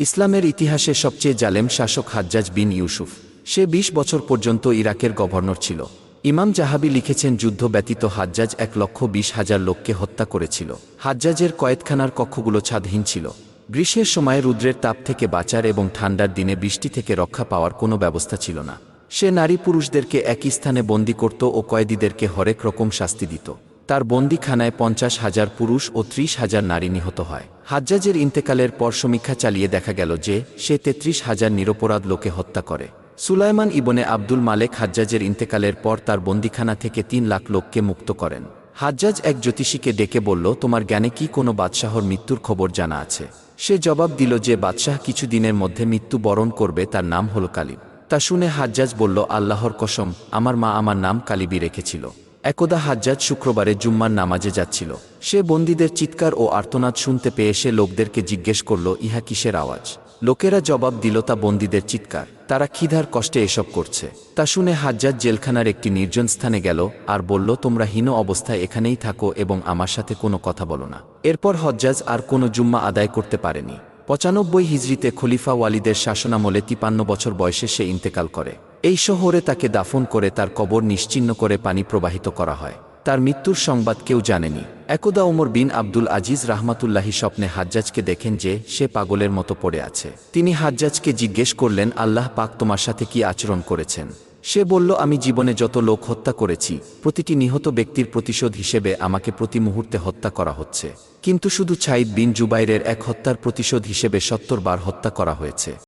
ইসলামের ইতিহাসে সবচেয়ে জালেম শাসক হাজ্জাজ বিন ইউসুফ। সে ২০ বছর পর্যন্ত ইরাকের গভর্নর ছিল। ইমাম জাহাবি লিখেছেন, যুদ্ধ ব্যতীত হাজ্জাজ এক লক্ষ বিশ হাজার লোককে হত্যা করেছিল। হাজ্জাজের কয়েদখানার কক্ষগুলো ছাদহীন ছিল। গ্রীষ্মের সময় রুদ্রের তাপ থেকে বাঁচার এবং ঠান্ডার দিনে বৃষ্টি থেকে রক্ষা পাওয়ার কোনো ব্যবস্থা ছিল না। সে নারী পুরুষদেরকে একই স্থানে বন্দি করত ও কয়েদিদেরকে হরেক রকম শাস্তি দিত। তার বন্দিখানায় পঞ্চাশ হাজার পুরুষ ও ত্রিশ হাজার নারী নিহত হয়। হাজ্জাজের ইন্তেকালের পর সমীক্ষা চালিয়ে দেখা গেল যে, সে তেত্রিশ হাজার নিরপরাধ লোকে হত্যা করে। সুলাইমান ইবনে আব্দুল মালেক হাজ্জাজের ইন্তেকালের পর তার বন্দিখানা থেকে তিন লাখ লোককে মুক্ত করেন। হাজ্জাজ এক জ্যোতিষীকে ডেকে বলল, তোমার জ্ঞানে কি কোনো বাদশাহর মৃত্যুর খবর জানা আছে? সে জবাব দিল যে, বাদশাহ কিছু দিনের মধ্যে মৃত্যু বরণ করবে, তার নাম হল কালিব তা শুনে হাজ্জাজ বলল, আল্লাহর কসম, আমার মা আমার নাম কালিবি রেখেছিল। একদা হাজ্জাজ শুক্রবারে জুম্মার নামাজে যাচ্ছিল। সে বন্দীদের চিৎকার ও আর্তনাদ শুনতে পেয়ে সে লোকদেরকে জিজ্ঞেস করল, ইহা কিসের আওয়াজ? লোকেরা জবাব দিল, তা বন্দীদের চিৎকার। তারা খিধার কষ্টে এসব করছে? তা শুনে হাজ্জাজ জেলখানার একটি নির্জন স্থানে গেল আর বলল, তোমরা হীন অবস্থায় এখানেই থাকো এবং আমার সাথে কোনো কথা বলো না। এরপর হজ্জাজ আর কোনো জুম্মা আদায় করতে পারেনি। পঁচানব্বই হিজড়িতে খলিফা ওয়ালিদের শাসনামলে তিপান্ন বছর বয়সে সে ইন্তেকাল করে। এই শহরে তাকে দাফন করে তার কবর নিশ্চিহ্ন করে পানি প্রবাহিত করা হয়। তার মৃত্যুর সংবাদ কেউ জানেনি। একদা ওমর বিন আব্দুল আজিজ রাহমাতুল্লাহি স্বপ্নে হাজ্জাজকে দেখেন যে সে পাগলের মতো পড়ে আছে। তিনি হাজ্জাজকে জিজ্ঞেস করলেন, আল্লাহ পাক তোমার সাথে কি আচরণ করেছেন? সে বলল, আমি জীবনে যত লোক হত্যা করেছি, প্রতিটি নিহত ব্যক্তির প্রতিশোধ হিসেবে আমাকে প্রতি মুহূর্তে হত্যা করা হচ্ছে। কিন্তু শুধু ছাইদ বিন জুবাইরের এক হত্যার প্রতিশোধ হিসেবে সত্তর বার হত্যা করা হয়েছে।